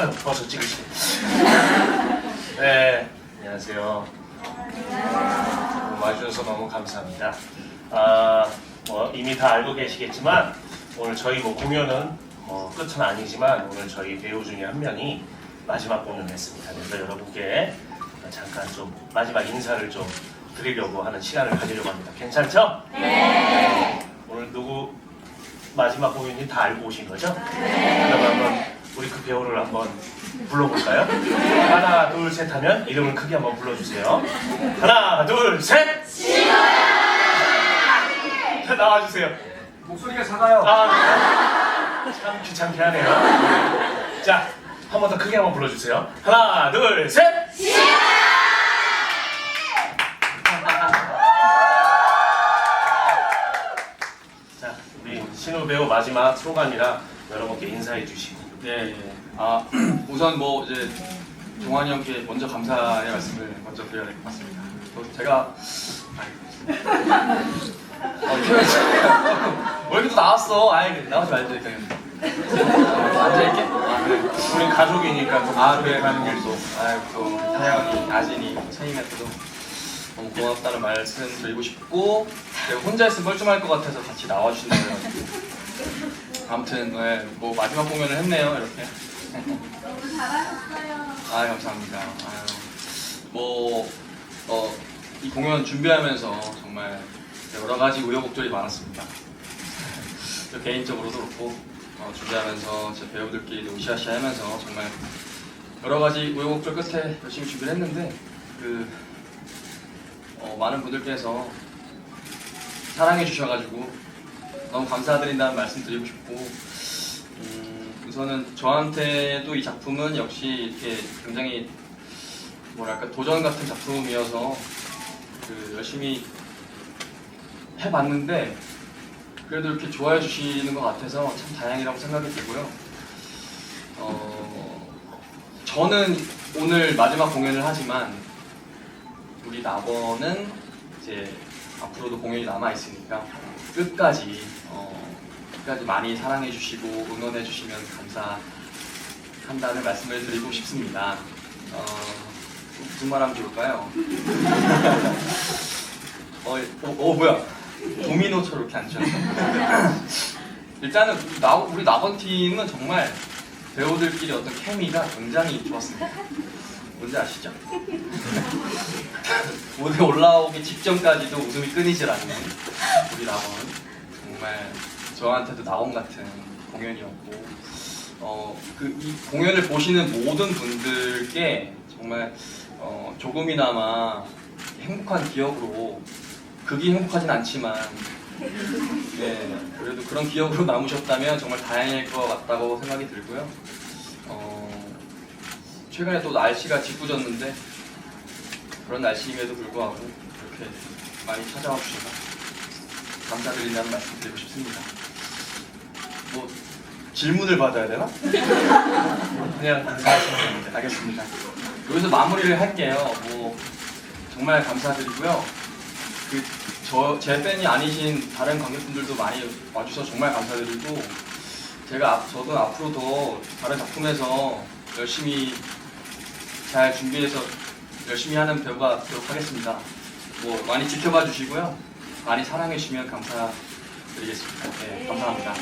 아유, 벌써 찍으시네. 네, 안녕하세요. 오늘 와주셔서 너무 감사합니다. 아, 뭐 이미 다 알고 계시겠지만 오늘 저희 뭐 공연은 뭐 끝은 아니지만 오늘 저희 배우 중에 한 명이 마지막 공연을 했습니다. 그래서 여러분께 잠깐 좀 마지막 인사를 좀 드리려고 하는 시간을 가지려고 합니다. 괜찮죠? 네. 오늘 누구 마지막 공연이 다 알고 오신 거죠? 네. 그럼 한번 우리 그 배우를 한번 불러볼까요? 하나, 둘, 셋 하면 이름을 크게 한번 불러주세요. 하나, 둘, 셋! 자, 나와주세요. 목소리가 작아요. 아, 네. 참 귀찮게 하네요. 자, 한 번 더 크게 한번 불러주세요. 하나, 둘, 셋! 자, 우리 신우 배우 마지막 소감이라 여러분께 인사해 주시고. 네, 예. 아 우선 뭐 이제 종환이 형께 먼저 감사의 말씀을 먼저 드려야 될 것 같습니다. 또 제가 어, 태현 씨, 왜 이렇게 또 나왔어? 아이 나오지 말자 그냥 앉아 있게. 아 그래. 우리 가족이니까 또 아 그래 가는 길도. 아유 또 태양이 아진이 선임한테도 너무 고맙다는 말씀 드리고 싶고 제가 혼자 있으면 뻘쭘할 것 같아서 같이 나와주신다고 해가지고 아무튼 네, 뭐 마지막 공연을 했네요 이렇게. 너무 잘하셨어요. 아 감사합니다. 아유, 뭐, 어, 이 공연 준비하면서 정말 여러 가지 우여곡절이 많았습니다. 저 개인적으로도 그렇고 어, 준비하면서 제 배우들끼리 으쌰으쌰 하면서 정말 여러 가지 우여곡절 끝에 열심히 준비를 했는데 그 어, 많은 분들께서 사랑해 주셔가지고 너무 감사드린다는 말씀 드리고 싶고 음, 우선은 저한테도 이 작품은 역시 이렇게 굉장히 뭐랄까 도전 같은 작품이어서 그 열심히 해봤는데 그래도 이렇게 좋아해 주시는 것 같아서 참 다행이라고 생각이 들고요. 어, 저는 오늘 마지막 공연을 하지만 우리 나버는 이제 앞으로도 공연이 남아 있으니까 끝까지 어, 끝까지 많이 사랑해 주시고 응원해 주시면 감사한다는 말씀을 드리고 싶습니다. 어, 무슨 말 하면 좋을까요? 어, 어, 어, 뭐야? 도미노처럼 이렇게 앉으셨네. 일단은 나, 우리 나번 팀은 정말 배우들끼리 어떤 케미가 굉장히 좋았습니다. 뭔지 아시죠? 무대 올라오기 직전까지도 웃음이 끊이질 않는 우리 나원 정말 저한테도 나원 같은 공연이었고 어, 그 이 공연을 보시는 모든 분들께 정말 어, 조금이나마 행복한 기억으로 극이 행복하진 않지만 네 그래도 그런 기억으로 남으셨다면 정말 다행일 것 같다고 생각이 들고요. 어, 최근에 또 날씨가 짓궂었는데 그런 날씨임에도 불구하고 이렇게 많이 찾아와 주셔서 감사드린다는 말씀 드리고 싶습니다. 뭐 질문을 받아야 되나? 그냥 됩니다. 알겠습니다. 여기서 마무리를 할게요. 뭐 정말 감사드리고요. 그 저 제 팬이 아니신 다른 관객분들도 많이 와주셔서 정말 감사드리고 제가 앞- 저도 앞으로 더 다른 작품에서 열심히 잘 준비해서 열심히 하는 배우가 되도록 하겠습니다. 뭐 많이 지켜봐 주시고요. 많이 사랑해 주시면 감사드리겠습니다. 네, 감사합니다.